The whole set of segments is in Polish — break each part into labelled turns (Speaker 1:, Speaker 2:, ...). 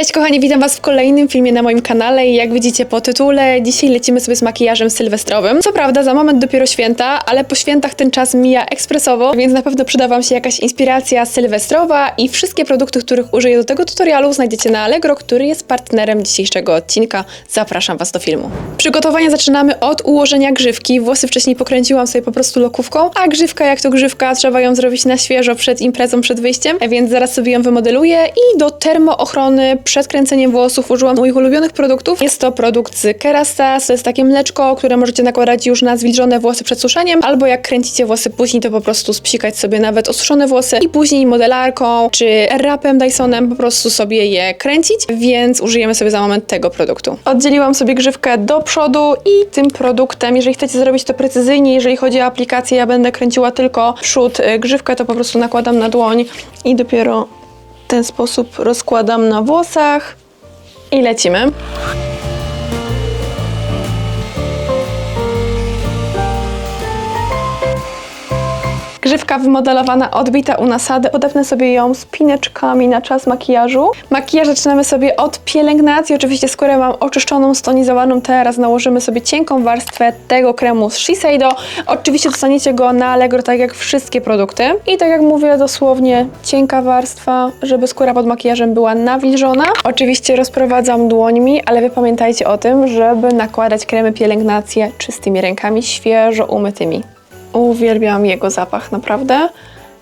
Speaker 1: Cześć kochani, witam Was w kolejnym filmie na moim kanale i jak widzicie po tytule, dzisiaj lecimy sobie z makijażem sylwestrowym. Co prawda za moment dopiero święta, ale po świętach ten czas mija ekspresowo, więc na pewno przyda Wam się jakaś inspiracja sylwestrowa i wszystkie produkty, których użyję do tego tutorialu znajdziecie na Allegro, który jest partnerem dzisiejszego odcinka. Zapraszam Was do filmu. Przygotowania zaczynamy od ułożenia grzywki. Włosy wcześniej pokręciłam sobie po prostu lokówką, a grzywka jak to grzywka, trzeba ją zrobić na świeżo przed imprezą, przed wyjściem, więc zaraz sobie ją wymodeluję i do termoochrony przed kręceniem włosów użyłam moich ulubionych produktów. Jest to produkt z Kerastase, to jest takie mleczko, które możecie nakładać już na zwilżone włosy przed suszeniem, albo jak kręcicie włosy później, to po prostu spsikać sobie nawet osuszone włosy i później modelarką czy rapem Dysonem po prostu sobie je kręcić, więc użyjemy sobie za moment tego produktu. Oddzieliłam sobie grzywkę do przodu i tym produktem, jeżeli chcecie zrobić to precyzyjnie, jeżeli chodzi o aplikację, ja będę kręciła tylko przód y, grzywkę, to po prostu nakładam na dłoń i dopiero ten sposób rozkładam na włosach i lecimy. Grzywka wymodelowana, odbita u nasady. Podepnę sobie ją spineczkami na czas makijażu. Makijaż zaczynamy sobie od pielęgnacji. Oczywiście skórę mam oczyszczoną, stonizowaną. Teraz nałożymy sobie cienką warstwę tego kremu z Shiseido. Oczywiście dostaniecie go na Allegro, tak jak wszystkie produkty. I tak jak mówię, dosłownie cienka warstwa, żeby skóra pod makijażem była nawilżona. Oczywiście rozprowadzam dłońmi, ale wy pamiętajcie o tym, żeby nakładać kremy pielęgnacje czystymi rękami, świeżo umytymi. Uwielbiam jego zapach, naprawdę.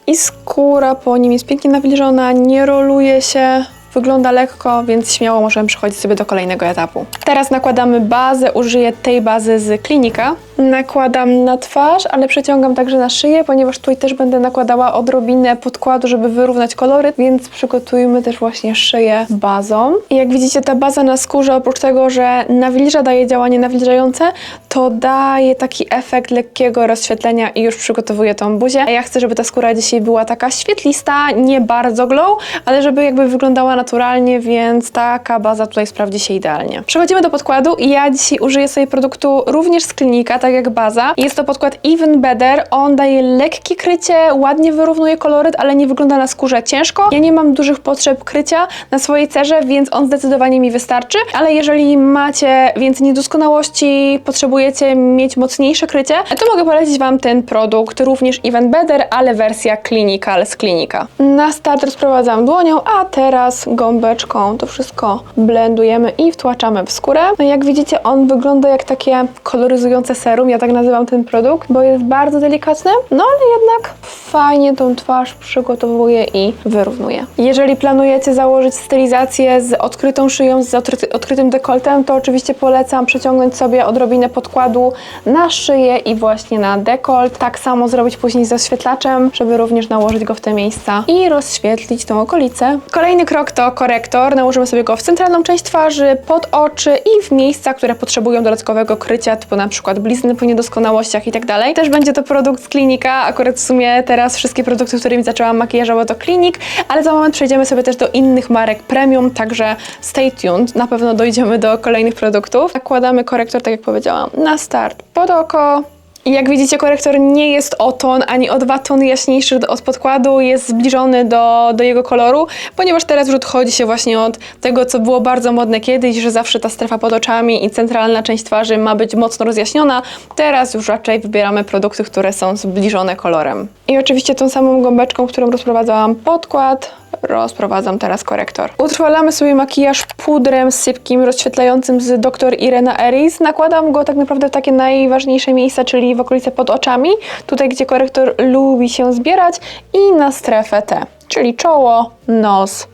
Speaker 1: I skóra po nim jest pięknie nawilżona, nie roluje się, wygląda lekko, więc śmiało możemy przechodzić sobie do kolejnego etapu. Teraz nakładamy bazę, użyję tej bazy z klinika. Nakładam na twarz, ale przeciągam także na szyję, ponieważ tutaj też będę nakładała odrobinę podkładu, żeby wyrównać kolory, więc przygotujmy też właśnie szyję bazą. I jak widzicie, ta baza na skórze, oprócz tego, że nawilża, daje działanie nawilżające, to daje taki efekt lekkiego rozświetlenia i już przygotowuję tą buzię. A ja chcę, żeby ta skóra dzisiaj była taka świetlista, nie bardzo glow, ale żeby jakby wyglądała naturalnie, więc taka baza tutaj sprawdzi się idealnie. Przechodzimy do podkładu i ja dzisiaj użyję sobie produktu również z klinika, tak jak baza. Jest to podkład Even Better. On daje lekkie krycie, ładnie wyrównuje koloryt, ale nie wygląda na skórze ciężko. Ja nie mam dużych potrzeb krycia na swojej cerze, więc on zdecydowanie mi wystarczy, ale jeżeli macie więcej niedoskonałości, potrzebujecie mieć mocniejsze krycie, to mogę polecić Wam ten produkt, również Even Better, ale wersja Clinical z klinika. Na start rozprowadzam dłonią, a teraz gąbeczką to wszystko blendujemy i wtłaczamy w skórę. No jak widzicie, on wygląda jak takie koloryzujące serum, ja tak nazywam ten produkt, bo jest bardzo delikatny, no ale jednak fajnie tą twarz przygotowuje i wyrównuje. Jeżeli planujecie założyć stylizację z odkrytą szyją, z odkry- odkrytym dekoltem, to oczywiście polecam przeciągnąć sobie odrobinę podkładu na szyję i właśnie na dekolt. Tak samo zrobić później z oświetlaczem, żeby również nałożyć go w te miejsca i rozświetlić tą okolicę. Kolejny krok to korektor. Nałożymy sobie go w centralną część twarzy, pod oczy i w miejsca, które potrzebują dodatkowego krycia, typu na przykład blizny po niedoskonałościach i tak dalej. Też będzie to produkt z klinika. Akurat w sumie teraz wszystkie produkty, którymi zaczęłam makijażowo to klinik, ale za moment przejdziemy sobie też do innych marek premium, także stay tuned. Na pewno dojdziemy do kolejnych produktów. Nakładamy korektor, tak jak powiedziałam, na start pod oko. I jak widzicie, korektor nie jest o ton ani o dwa tony jaśniejszy od podkładu, jest zbliżony do, do jego koloru, ponieważ teraz już odchodzi się właśnie od tego, co było bardzo modne kiedyś, że zawsze ta strefa pod oczami i centralna część twarzy ma być mocno rozjaśniona. Teraz już raczej wybieramy produkty, które są zbliżone kolorem. I oczywiście tą samą gąbeczką, którą rozprowadzałam podkład, rozprowadzam teraz korektor. Utrwalamy sobie makijaż pudrem sypkim, rozświetlającym z Dr. Irena Eris. Nakładam go tak naprawdę w takie najważniejsze miejsca, czyli w okolice pod oczami, tutaj gdzie korektor lubi się zbierać i na strefę T, czyli czoło, nos,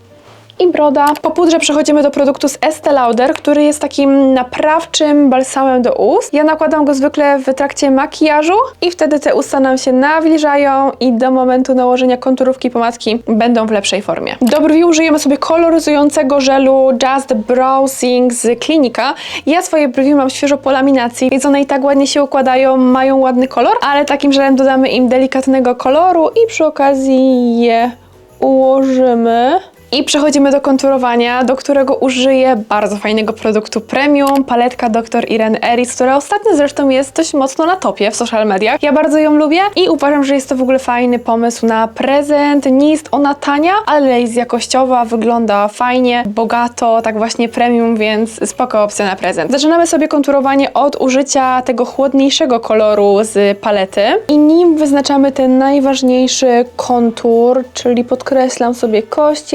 Speaker 1: i broda. Po pudrze przechodzimy do produktu z Estee Lauder, który jest takim naprawczym balsamem do ust. Ja nakładam go zwykle w trakcie makijażu i wtedy te usta nam się nawilżają i do momentu nałożenia konturówki pomadki będą w lepszej formie. Do brwi użyjemy sobie koloryzującego żelu Just Browsing z klinika. Ja swoje brwi mam świeżo po laminacji, więc one i tak ładnie się układają, mają ładny kolor, ale takim żelem dodamy im delikatnego koloru i przy okazji je ułożymy I przechodzimy do konturowania, do którego użyję bardzo fajnego produktu premium, paletka Dr. Irene Eris, która ostatnio zresztą jest dość mocno na topie w social mediach. Ja bardzo ją lubię i uważam, że jest to w ogóle fajny pomysł na prezent. Nie jest ona tania, ale jest jakościowa, wygląda fajnie, bogato, tak właśnie premium, więc spoko opcja na prezent. Zaczynamy sobie konturowanie od użycia tego chłodniejszego koloru z palety i nim wyznaczamy ten najważniejszy kontur, czyli podkreślam sobie kość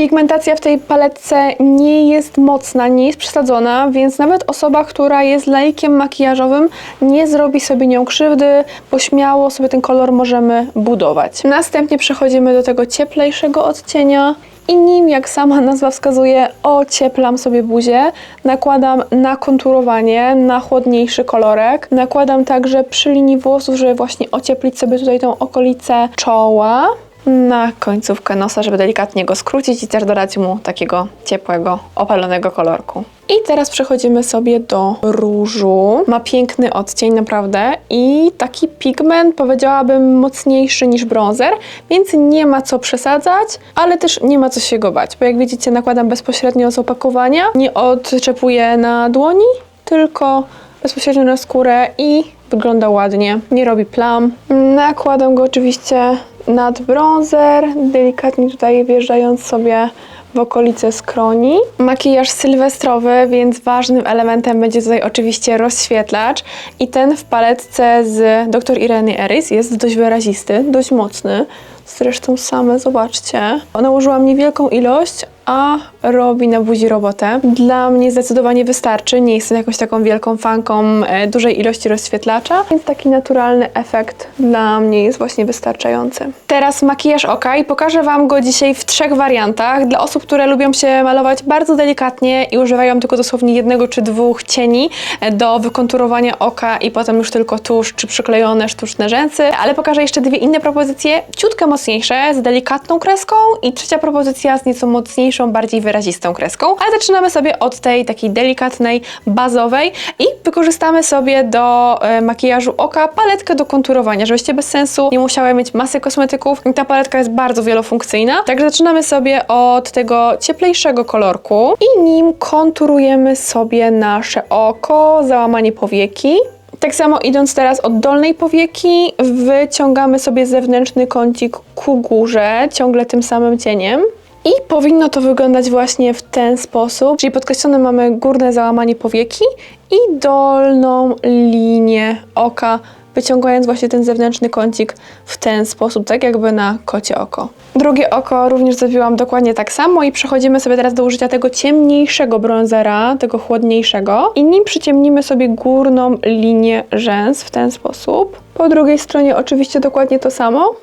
Speaker 1: Pigmentacja w tej paletce nie jest mocna, nie jest przesadzona, więc nawet osoba, która jest laikiem makijażowym, nie zrobi sobie nią krzywdy, bo śmiało sobie ten kolor możemy budować. Następnie przechodzimy do tego cieplejszego odcienia. I nim, jak sama nazwa wskazuje, ocieplam sobie buzię, nakładam na konturowanie, na chłodniejszy kolorek. Nakładam także przy linii włosów, żeby właśnie ocieplić sobie tutaj tą okolicę czoła na końcówkę nosa, żeby delikatnie go skrócić i też dodać mu takiego ciepłego, opalonego kolorku. I teraz przechodzimy sobie do różu. Ma piękny odcień naprawdę i taki pigment powiedziałabym mocniejszy niż bronzer, więc nie ma co przesadzać, ale też nie ma co się go bać, bo jak widzicie nakładam bezpośrednio z opakowania, nie odczepuję na dłoni, tylko bezpośrednio na skórę i wygląda ładnie, nie robi plam. Nakładam go oczywiście nad bronzer, delikatnie tutaj wjeżdżając sobie w okolice skroni. Makijaż sylwestrowy, więc ważnym elementem będzie tutaj oczywiście rozświetlacz i ten w paletce z Dr. Ireny Eris jest dość wyrazisty, dość mocny. Zresztą same zobaczcie. Nałożyłam niewielką ilość, a robi na buzi robotę. Dla mnie zdecydowanie wystarczy. Nie jestem jakąś taką wielką fanką e, dużej ilości rozświetlacza, więc taki naturalny efekt dla mnie jest właśnie wystarczający. Teraz makijaż oka i pokażę Wam go dzisiaj w trzech wariantach. Dla osób, które lubią się malować bardzo delikatnie i używają tylko dosłownie jednego czy dwóch cieni e, do wykonturowania oka i potem już tylko tusz czy przyklejone sztuczne rzęsy, ale pokażę jeszcze dwie inne propozycje, ciutkę mocniejsze, z delikatną kreską i trzecia propozycja z nieco mocniejszą, bardziej wyrazistą kreską. Ale zaczynamy sobie od tej takiej delikatnej, bazowej i wykorzystamy sobie do e, makijażu oka paletkę do konturowania, żebyście bez sensu nie musiały mieć masy kosmetyków. Ta paletka jest bardzo wielofunkcyjna. Także zaczynamy sobie od tego cieplejszego kolorku i nim konturujemy sobie nasze oko, załamanie powieki. Tak samo idąc teraz od dolnej powieki, wyciągamy sobie zewnętrzny kącik ku górze, ciągle tym samym cieniem. I powinno to wyglądać właśnie w ten sposób, czyli podkreślone mamy górne załamanie powieki i dolną linię oka, wyciągając właśnie ten zewnętrzny kącik w ten sposób, tak jakby na kocie oko. Drugie oko również zrobiłam dokładnie tak samo i przechodzimy sobie teraz do użycia tego ciemniejszego bronzera, tego chłodniejszego i nim przyciemnimy sobie górną linię rzęs w ten sposób. Po drugiej stronie oczywiście dokładnie to samo.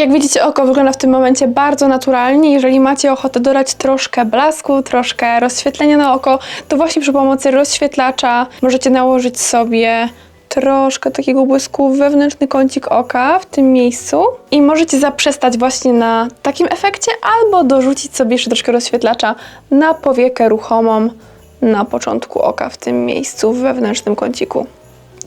Speaker 1: Jak widzicie, oko wygląda w tym momencie bardzo naturalnie. Jeżeli macie ochotę dodać troszkę blasku, troszkę rozświetlenia na oko, to właśnie przy pomocy rozświetlacza możecie nałożyć sobie troszkę takiego błysku wewnętrzny kącik oka w tym miejscu i możecie zaprzestać właśnie na takim efekcie albo dorzucić sobie jeszcze troszkę rozświetlacza na powiekę ruchomą na początku oka w tym miejscu w wewnętrznym kąciku.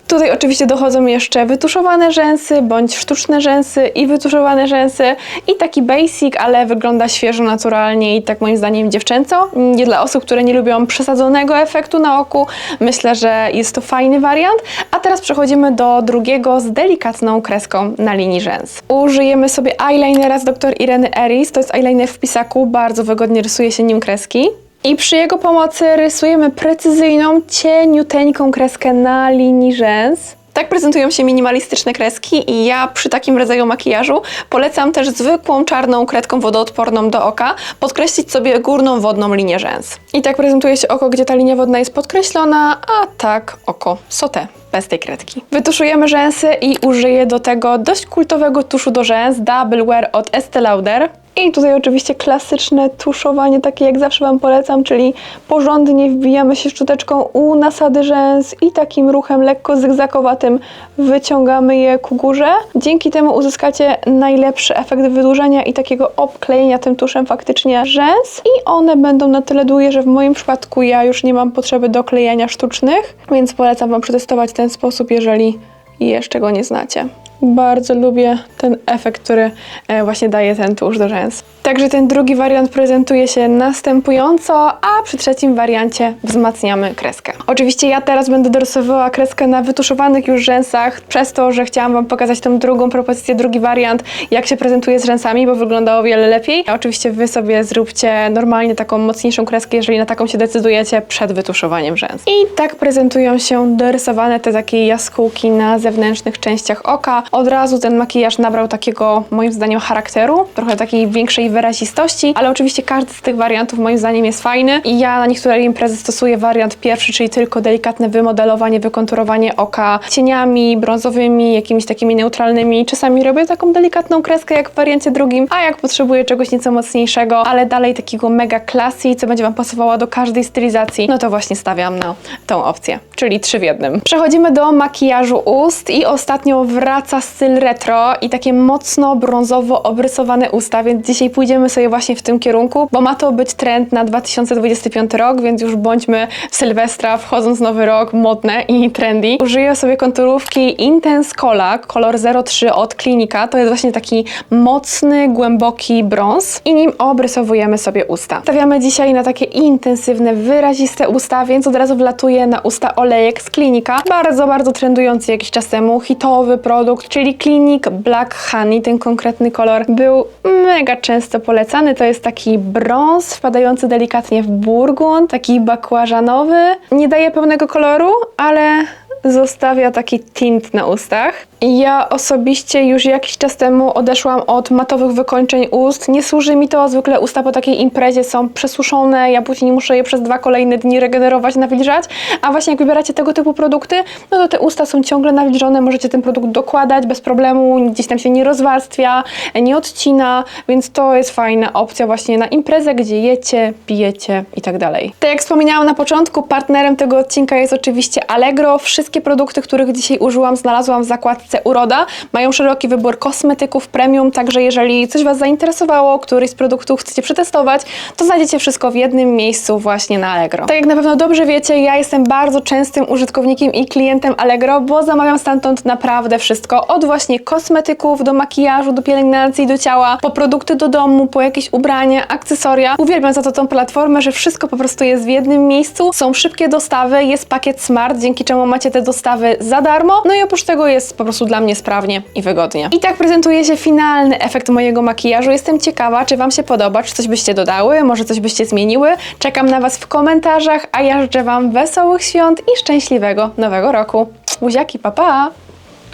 Speaker 1: Tutaj oczywiście dochodzą jeszcze wytuszowane rzęsy, bądź sztuczne rzęsy i wytuszowane rzęsy i taki basic, ale wygląda świeżo, naturalnie i tak moim zdaniem dziewczęco. Nie dla osób, które nie lubią przesadzonego efektu na oku. Myślę, że jest to fajny wariant. A teraz przechodzimy do drugiego z delikatną kreską na linii rzęs. Użyjemy sobie eyelinera z Dr. Ireny Eris. To jest eyeliner w pisaku, bardzo wygodnie rysuje się nim kreski. I przy jego pomocy rysujemy precyzyjną, cieniuteńką kreskę na linii rzęs. Tak prezentują się minimalistyczne kreski i ja przy takim rodzaju makijażu polecam też zwykłą czarną kredką wodoodporną do oka podkreślić sobie górną wodną linię rzęs. I tak prezentuje się oko, gdzie ta linia wodna jest podkreślona, a tak oko sote bez tej kredki. Wytuszujemy rzęsy i użyję do tego dość kultowego tuszu do rzęs Double Wear od Estee Lauder. I tutaj oczywiście klasyczne tuszowanie, takie jak zawsze Wam polecam, czyli porządnie wbijamy się szczoteczką u nasady rzęs i takim ruchem lekko zygzakowatym wyciągamy je ku górze. Dzięki temu uzyskacie najlepszy efekt wydłużenia i takiego obklejenia tym tuszem faktycznie rzęs i one będą na tyle długie, że w moim przypadku ja już nie mam potrzeby do klejenia sztucznych, więc polecam Wam przetestować ten sposób, jeżeli jeszcze go nie znacie. Bardzo lubię ten efekt, który e, właśnie daje ten tusz do rzęs. Także ten drugi wariant prezentuje się następująco, a przy trzecim wariancie wzmacniamy kreskę. Oczywiście ja teraz będę dorysowywała kreskę na wytuszowanych już rzęsach, przez to, że chciałam Wam pokazać tą drugą propozycję, drugi wariant, jak się prezentuje z rzęsami, bo wygląda o wiele lepiej. Oczywiście Wy sobie zróbcie normalnie taką mocniejszą kreskę, jeżeli na taką się decydujecie przed wytuszowaniem rzęs. I tak prezentują się dorysowane te takie jaskółki na zewnętrznych częściach oka. Od razu ten makijaż nabrał takiego, moim zdaniem, charakteru, trochę takiej większej wyrazistości, ale oczywiście każdy z tych wariantów moim zdaniem jest fajny i ja na niektóre imprezy stosuję wariant pierwszy, czyli tylko delikatne wymodelowanie, wykonturowanie oka cieniami brązowymi, jakimiś takimi neutralnymi. Czasami robię taką delikatną kreskę jak w wariancie drugim, a jak potrzebuję czegoś nieco mocniejszego, ale dalej takiego mega classy, co będzie Wam pasowało do każdej stylizacji, no to właśnie stawiam na tą opcję, czyli trzy w jednym. Przechodzimy do makijażu ust i ostatnio wraca styl retro i takie mocno brązowo obrysowane usta, więc dzisiaj pójdziemy sobie właśnie w tym kierunku, bo ma to być trend na 2025 rok, więc już bądźmy w Sylwestra, wchodząc w nowy rok, modne i trendy. Użyję sobie konturówki Intense Cola, kolor 03 od Klinika. To jest właśnie taki mocny, głęboki brąz i nim obrysowujemy sobie usta. Stawiamy dzisiaj na takie intensywne, wyraziste usta, więc od razu wlatuje na usta olejek z Klinika. Bardzo, bardzo trendujący jakiś czas temu, hitowy produkt, czyli Clinic Black Honey. Ten konkretny kolor był mega często polecany. To jest taki brąz wpadający delikatnie w burgund, taki bakłażanowy. Nie daje pełnego koloru, ale zostawia taki tint na ustach. Ja osobiście już jakiś czas temu odeszłam od matowych wykończeń ust. Nie służy mi to, zwykle usta po takiej imprezie są przesuszone, ja później muszę je przez dwa kolejne dni regenerować, nawilżać, a właśnie jak wybieracie tego typu produkty, no to te usta są ciągle nawilżone, możecie ten produkt dokładać bez problemu, gdzieś tam się nie rozwarstwia, nie odcina, więc to jest fajna opcja właśnie na imprezę, gdzie jecie, pijecie i tak dalej. Tak jak wspomniałam na początku, partnerem tego odcinka jest oczywiście Allegro. Wszystkie produkty, których dzisiaj użyłam, znalazłam w zakładce Uroda. Mają szeroki wybór kosmetyków premium, także jeżeli coś Was zainteresowało, któryś z produktów chcecie przetestować, to znajdziecie wszystko w jednym miejscu właśnie na Allegro. Tak jak na pewno dobrze wiecie, ja jestem bardzo częstym użytkownikiem i klientem Allegro, bo zamawiam stamtąd naprawdę wszystko, od właśnie kosmetyków do makijażu, do pielęgnacji, do ciała, po produkty do domu, po jakieś ubrania, akcesoria. Uwielbiam za to tą platformę, że wszystko po prostu jest w jednym miejscu, są szybkie dostawy, jest pakiet Smart, dzięki czemu macie te dostawy za darmo, no i oprócz tego jest po prostu dla mnie sprawnie i wygodnie. I tak prezentuje się finalny efekt mojego makijażu. Jestem ciekawa, czy Wam się podoba, czy coś byście dodały, może coś byście zmieniły. Czekam na Was w komentarzach, a ja życzę Wam wesołych świąt i szczęśliwego nowego roku. Buziaki, pa pa!